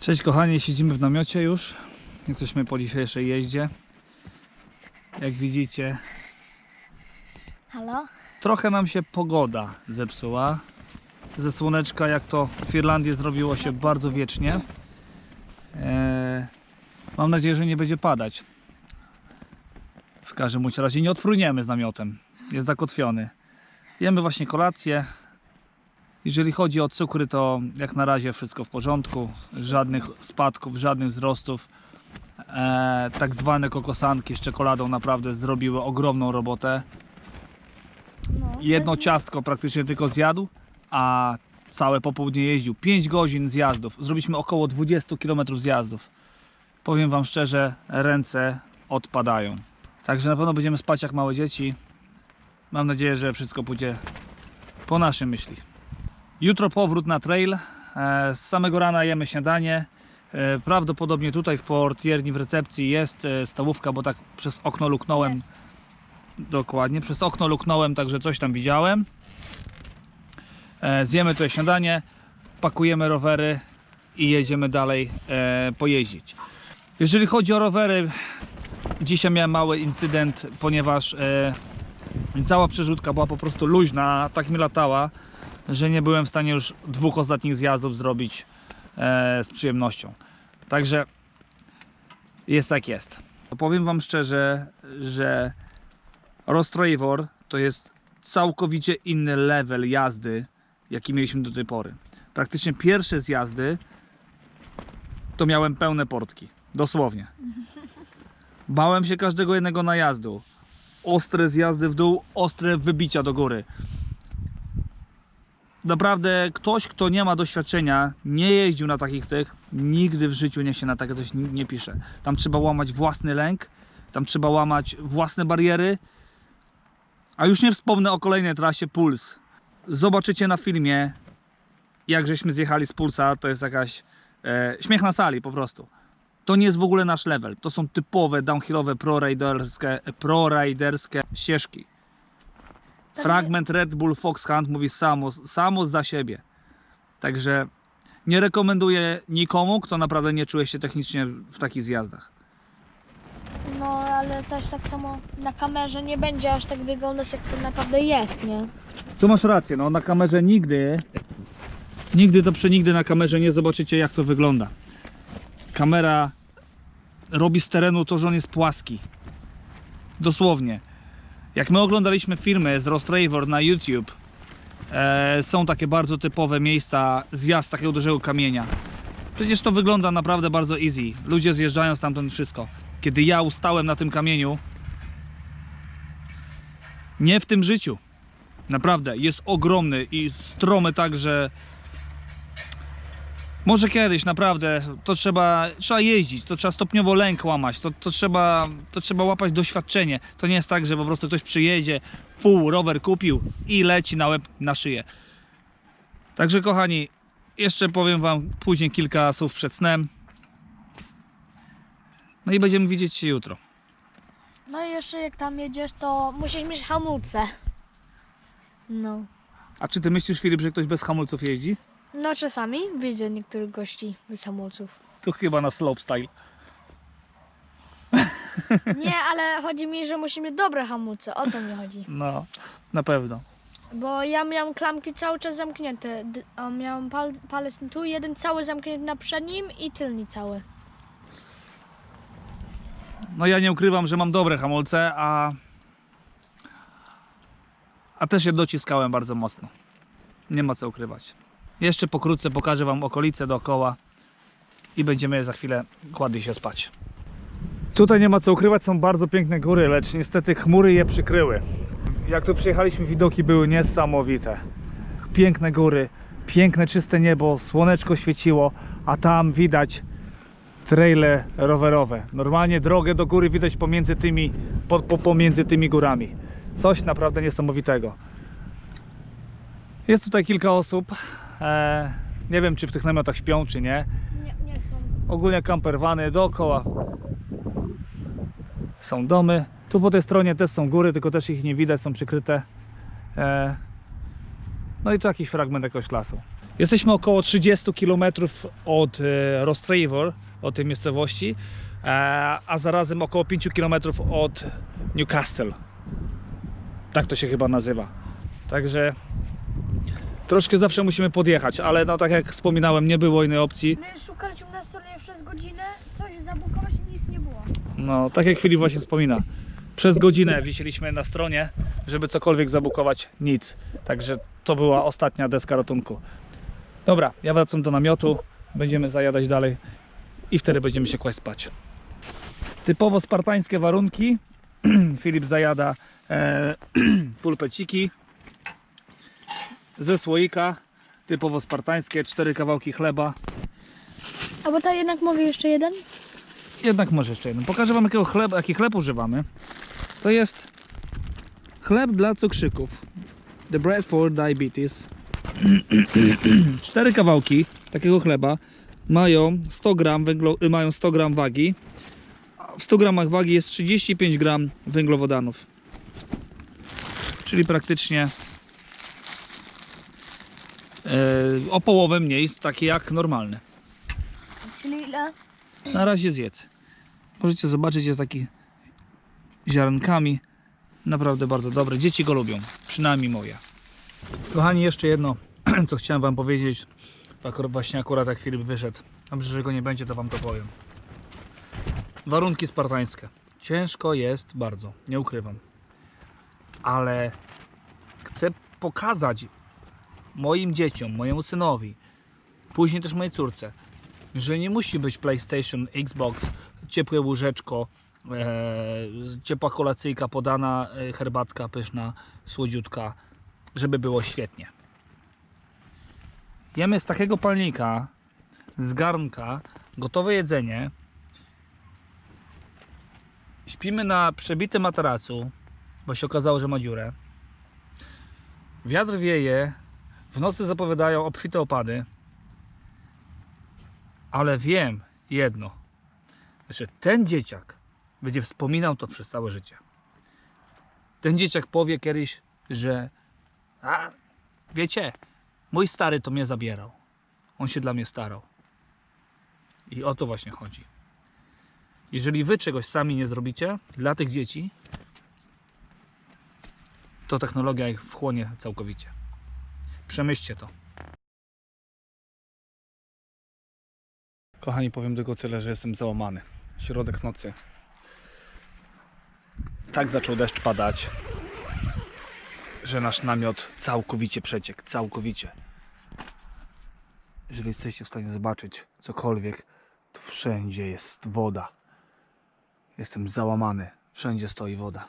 Cześć kochani, siedzimy w namiocie już. Jesteśmy po dzisiejszej jeździe. Jak widzicie, Halo? trochę nam się pogoda zepsuła. Ze słoneczka, jak to w Irlandii zrobiło się bardzo wiecznie. Eee, mam nadzieję, że nie będzie padać. W każdym bądź razie nie odfruniemy z namiotem. Jest zakotwiony. Jemy właśnie kolację. Jeżeli chodzi o cukry, to jak na razie wszystko w porządku. Żadnych spadków, żadnych wzrostów. E, tak zwane kokosanki z czekoladą naprawdę zrobiły ogromną robotę. No, Jedno ciastko praktycznie tylko zjadł, a całe popołudnie jeździł. 5 godzin zjazdów. Zrobiliśmy około 20 km zjazdów. Powiem Wam szczerze, ręce odpadają. Także na pewno będziemy spać jak małe dzieci. Mam nadzieję, że wszystko pójdzie po naszym myśli. Jutro powrót na trail. E, Z samego rana jemy śniadanie. E, Prawdopodobnie tutaj w portierni w recepcji jest e, stołówka, bo tak przez okno luknąłem. Jest. Dokładnie, przez okno luknąłem, także coś tam widziałem. Zjemy to śniadanie, pakujemy rowery i jedziemy dalej pojeździć. Jeżeli chodzi o rowery, dzisiaj miałem mały incydent, ponieważ cała przerzutka była po prostu luźna, tak mi latała, że nie byłem w stanie już dwóch ostatnich zjazdów zrobić e, z przyjemnością. Także jest jak jest. Powiem Wam szczerze, że Rostrojewor to jest całkowicie inny level jazdy, jaki mieliśmy do tej pory. Praktycznie pierwsze zjazdy to miałem pełne portki. Dosłownie. Bałem się każdego jednego najazdu. Ostre zjazdy w dół, ostre wybicia do góry. Naprawdę ktoś, kto nie ma doświadczenia, nie jeździł na takich tych, nigdy w życiu nie się na takie coś nie, pisze. Tam trzeba łamać własny lęk, tam trzeba łamać własne bariery, a już nie wspomnę o kolejnej trasie Puls. Zobaczycie na filmie, jak żeśmy zjechali z Pulsa. To jest jakaś e, śmiech na sali po prostu. To nie jest w ogóle nasz level. To są typowe downhillowe pro-riderskie pro ścieżki. Fragment Red Bull Fox Hunt mówi samo, samo za siebie. Także nie rekomenduję nikomu, kto naprawdę nie czuje się technicznie w takich zjazdach. No, ale też tak samo na kamerze nie będzie aż tak wyglądać, jak to naprawdę jest, nie? Tu masz rację, no na kamerze nigdy, nigdy to przenigdy na kamerze nie zobaczycie jak to wygląda. Kamera robi z terenu to, że on jest płaski. Dosłownie. Jak my oglądaliśmy filmy z Rostravor na YouTube, e, są takie bardzo typowe miejsca, zjazd takiego dużego kamienia. Przecież to wygląda naprawdę bardzo easy. Ludzie zjeżdżają stamtąd wszystko. Kiedy ja ustałem na tym kamieniu, nie w tym życiu. Naprawdę, jest ogromny i stromy tak, że może kiedyś naprawdę to trzeba, trzeba jeździć, to trzeba stopniowo lęk łamać, to, to, trzeba, to trzeba łapać doświadczenie. To nie jest tak, że po prostu ktoś przyjedzie, pół rower kupił i leci na łeb na szyję. Także kochani, jeszcze powiem wam później kilka słów przed snem. No i będziemy widzieć się jutro. No i jeszcze jak tam jedziesz, to musisz mieć hamulce. No. A czy ty myślisz, Filip, że ktoś bez hamulców jeździ? No czasami widzę niektórych gości hamulców. To chyba na slopestyle. Nie, ale chodzi mi, że musi mieć dobre hamulce, o to mi chodzi. No, na pewno. Bo ja miałam klamki cały czas zamknięte. D- a miałam pal palec tu, jeden cały zamknięty na przednim i tylni cały. No ja nie ukrywam, że mam dobre hamulce, a a też je dociskałem bardzo mocno. Nie ma co ukrywać. Jeszcze pokrótce pokażę Wam okolice dookoła i będziemy za chwilę kładli się spać. Tutaj nie ma co ukrywać, są bardzo piękne góry, lecz niestety chmury je przykryły. Jak tu przyjechaliśmy, widoki były niesamowite. Piękne góry, piękne czyste niebo, słoneczko świeciło, a tam widać traile rowerowe. Normalnie drogę do góry widać pomiędzy tymi, po, po, pomiędzy tymi górami. Coś naprawdę niesamowitego. Jest tutaj kilka osób. E, nie wiem, czy w tych namiotach śpią, czy nie. Nie, nie są. Ogólnie kamperwany dookoła. Są domy. Tu po tej stronie też są góry, tylko też ich nie widać, są przykryte. E, no i tu jakiś fragment jakiegoś lasu. Jesteśmy około 30 km od e, Rostraver, od tej miejscowości, e, a zarazem około 5 km od Newcastle. Tak to się chyba nazywa. Także troszkę zawsze musimy podjechać, ale no tak jak wspominałem, nie było innej opcji. My szukaliśmy na stronie przez godzinę, coś zabukować i nic nie było. No, tak jak Filip właśnie wspomina. Przez godzinę wisieliśmy na stronie, żeby cokolwiek zabukować, nic. Także to była ostatnia deska ratunku. Dobra, ja wracam do namiotu, będziemy zajadać dalej i wtedy będziemy się kłaść spać. Typowo spartańskie warunki. Filip zajada e, pulpeciki ze słoika. Typowo spartańskie, cztery kawałki chleba. A bo to jednak mogę jeszcze jeden? Jednak może jeszcze jeden. Pokażę wam jakiego chleb, jaki chleb używamy. To jest chleb dla cukrzyków. The bread for diabetes. Cztery kawałki takiego chleba mają 100 gram, węglo, mają 100 gram wagi. W 100 gramach wagi jest 35 gram węglowodanów. Czyli praktycznie o połowę mniej jest taki jak normalny. Czyli ile? Na razie zjedz. Możecie zobaczyć, jest taki ziarenkami. Naprawdę bardzo dobry. Dzieci go lubią, przynajmniej moje. Kochani, jeszcze jedno, co chciałem Wam powiedzieć. Tak właśnie akurat jak Filip wyszedł. Dobrze, że go nie będzie, to Wam to powiem. Warunki spartańskie. Ciężko jest bardzo, nie ukrywam. Ale chcę pokazać moim dzieciom, mojemu synowi, później też mojej córce, że nie musi być PlayStation, Xbox, ciepłe łóżeczko, e, ciepła kolacyjka podana, e, herbatka pyszna, słodziutka, żeby było świetnie. Jemy z takiego palnika, z garnka, gotowe jedzenie. Śpimy na przebitym materacu, bo się okazało, że ma dziurę. Wiatr wieje, w nocy zapowiadają obfite opady. Ale wiem jedno, że ten dzieciak będzie wspominał to przez całe życie. Ten dzieciak powie kiedyś, że a, wiecie, mój stary to mnie zabierał. On się dla mnie starał. I o to właśnie chodzi. Jeżeli wy czegoś sami nie zrobicie dla tych dzieci, to technologia ich wchłonie całkowicie. Przemyślcie to. Kochani, powiem tylko tyle, że jestem załamany. Środek nocy. Tak zaczął deszcz padać, że nasz namiot całkowicie przeciekł. Całkowicie. Jeżeli jesteście w stanie zobaczyć cokolwiek, to wszędzie jest woda. Jestem załamany. Wszędzie stoi woda.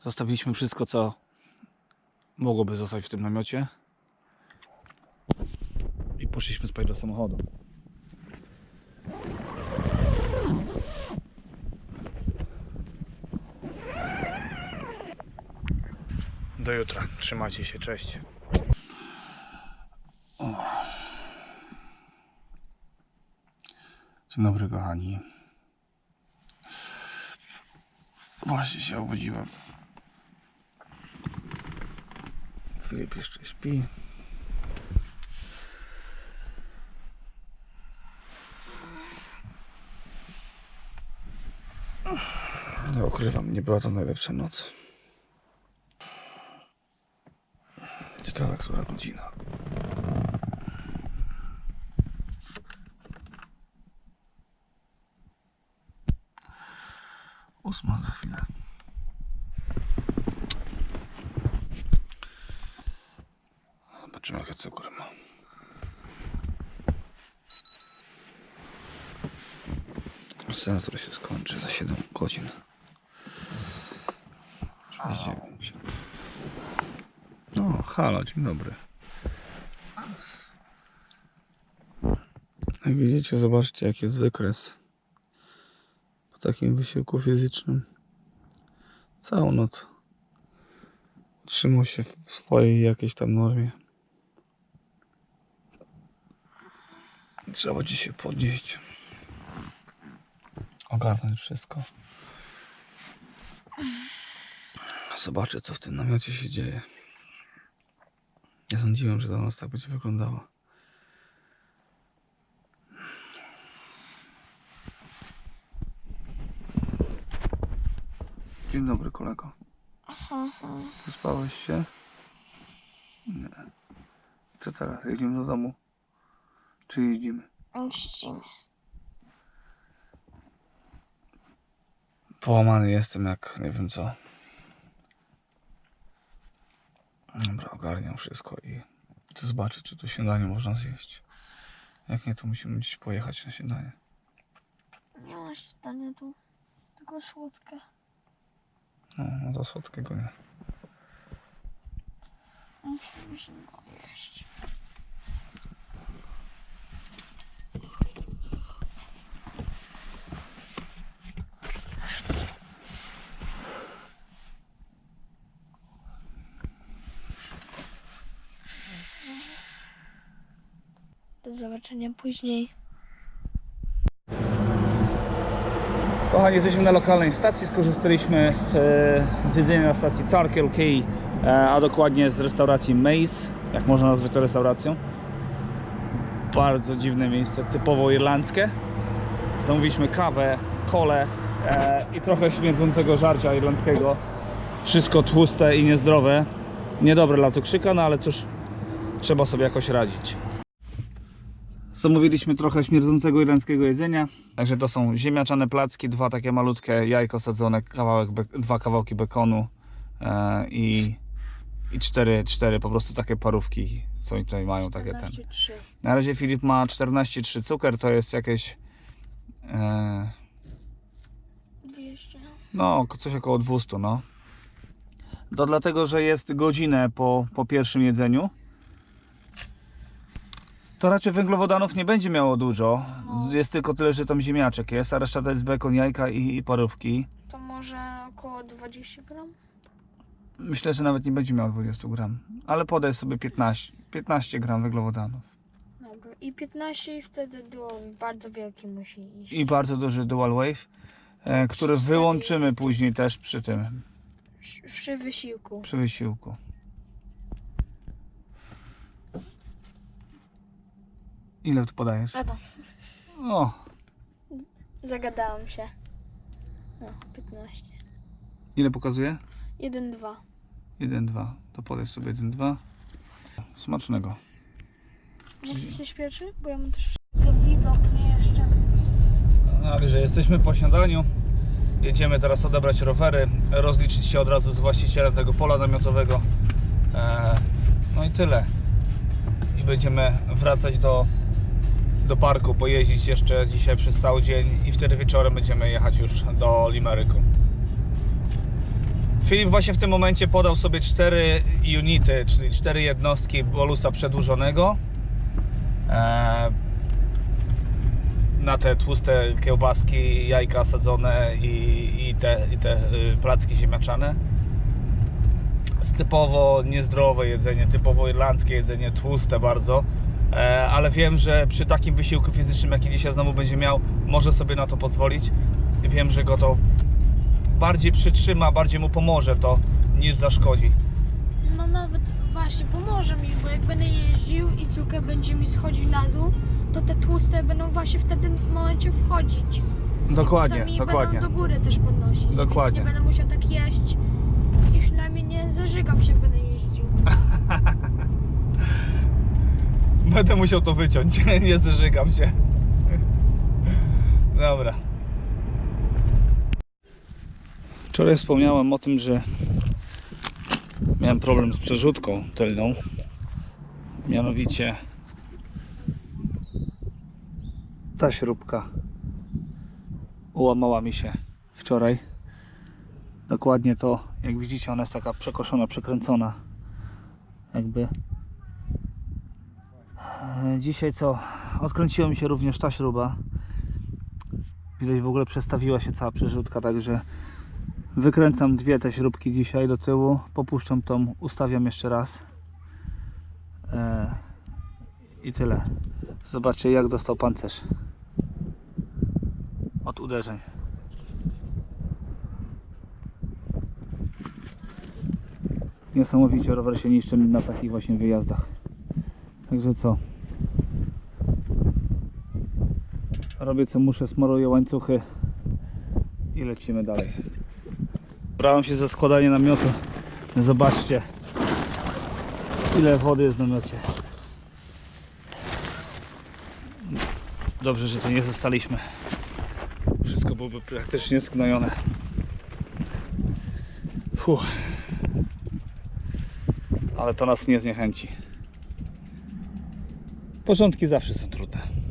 Zostawiliśmy wszystko, co mogłoby zostać w tym namiocie i poszliśmy spać do samochodu. Do jutra. Trzymajcie się. Cześć. Dzień dobry, kochani. Właśnie się obudziłem. Filip jeszcze śpi. Nie ukrywam, nie była to najlepsza noc. Ciekawa, która godzina. Ósma za chwilę. Zobaczymy, jaki cukr ma. Sensor się skończy za 7 godzin. 69. O, halo, dzień dobry. Jak widzicie, zobaczcie jaki jest wykres po takim wysiłku fizycznym. Całą noc utrzymał się w swojej jakiejś tam normie. Trzeba ci się podnieść. Ogarnąć wszystko. Zobaczę, co w tym namiocie się dzieje. Nie sądziłem, że ta noc tak będzie wyglądała. Dzień dobry kolego. Wyspałeś się? Nie. Co teraz? Jedziemy do domu? Czy jeździmy? Ościmy. Połamany jestem jak nie wiem co. Dobra, ogarniam wszystko i chcę zobaczyć, czy to śniadanie można zjeść. Jak nie, to musimy gdzieś pojechać na śniadanie. Nie ma śniadania tu, tylko słodkie. No, no to słodkiego nie. Musimy się jeść. Do zobaczenia później. Kochani, jesteśmy na lokalnej stacji. Skorzystaliśmy z, e, z jedzenia na stacji Circle K, e, a dokładnie z restauracji Maze. Jak można nazwać to restauracją? Bardzo dziwne miejsce, typowo irlandzkie. Zamówiliśmy kawę, kole e, i trochę śmierdzącego żarcia irlandzkiego. Wszystko tłuste i niezdrowe. Niedobre dla cukrzyka, no ale cóż, trzeba sobie jakoś radzić. Zamówiliśmy trochę śmierdzącego irlandzkiego jedzenia. Także to są ziemniaczane placki, dwa takie malutkie jajko sadzone, kawałek dwa kawałki bekonu e, i, i cztery, cztery po prostu takie parówki, co oni tutaj mają takie ten. 14,3. Na razie Filip ma 14,3 cukier, to jest jakieś e, 200. no coś około 200 no. To dlatego, że jest godzinę po, po pierwszym jedzeniu. To raczej węglowodanów nie będzie miało dużo. Jest tylko tyle, że tam ziemniaczek jest, a reszta to jest bekon, jajka i, i parówki. To może około 20 gram? Myślę, że nawet nie będzie miał 20 gram. Ale podaj sobie 15, 15 gram węglowodanów. Dobra. I 15 i wtedy do bardzo wielki musi iść. I bardzo duży dual wave, e, który wyłączymy później też przy tym, Przy- Przy wysiłku. przy wysiłku. Ile tu podajesz? A to, O, zagadałam się. No, 15. ile pokazuje? 1, 2. 1, 2. To podaj sobie 1, 2. Smacznego. Możesz się śpieszy? Bo ja mam też widok nie jeszcze. Także jesteśmy po śniadaniu. Jedziemy teraz odebrać rowery, rozliczyć się od razu z właścicielem tego pola namiotowego. E, No i tyle. I będziemy wracać do, do parku, pojeździć jeszcze dzisiaj przez cały dzień i wtedy wieczorem będziemy jechać już do Limeryku. Filip właśnie w tym momencie podał sobie cztery unity, czyli cztery jednostki bolusa przedłużonego. E, na te tłuste kiełbaski, jajka sadzone i, i, te, i te y, placki ziemniaczane. Typowo niezdrowe jedzenie, typowo irlandzkie jedzenie, tłuste bardzo. E, ale wiem, że przy takim wysiłku fizycznym, jaki dzisiaj znowu będzie miał, może sobie na to pozwolić. Wiem, że go to bardziej przytrzyma, bardziej mu pomoże to niż zaszkodzi. No nawet właśnie pomoże mi, bo jak będę jeździł i cukier będzie mi schodził na dół, to te tłuste będą właśnie w tym momencie wchodzić. Dokładnie, mi dokładnie. będą do góry też podnosić. Dokładnie. Więc nie będę musiał tak jeść i przynajmniej nie zażygam się, jak będę jeździł. Będę musiał to wyciąć, nie zżygam się. Dobra. Wczoraj wspomniałem o tym, że miałem problem z przerzutką tylną. Mianowicie ta śrubka ułamała mi się wczoraj. Dokładnie to, jak widzicie, ona jest taka przekoszona, przekręcona. Jakby Dzisiaj co? Odkręciła mi się również ta śruba. Widać w ogóle przestawiła się cała przerzutka, także wykręcam dwie te śrubki dzisiaj do tyłu, popuszczam tą, ustawiam jeszcze raz. E, I tyle. Zobaczcie jak dostał pancerz od uderzeń. Niesamowicie rower się niszczy na takich właśnie wyjazdach. Także co? Robię co muszę, smaruję łańcuchy i lecimy dalej. Brałem się za składanie namiotu. Zobaczcie ile wody jest w namiocie. Dobrze, że tu nie zostaliśmy. Wszystko byłoby praktycznie sknojone. Fuh. Ale to nas nie zniechęci. Początki zawsze są trudne.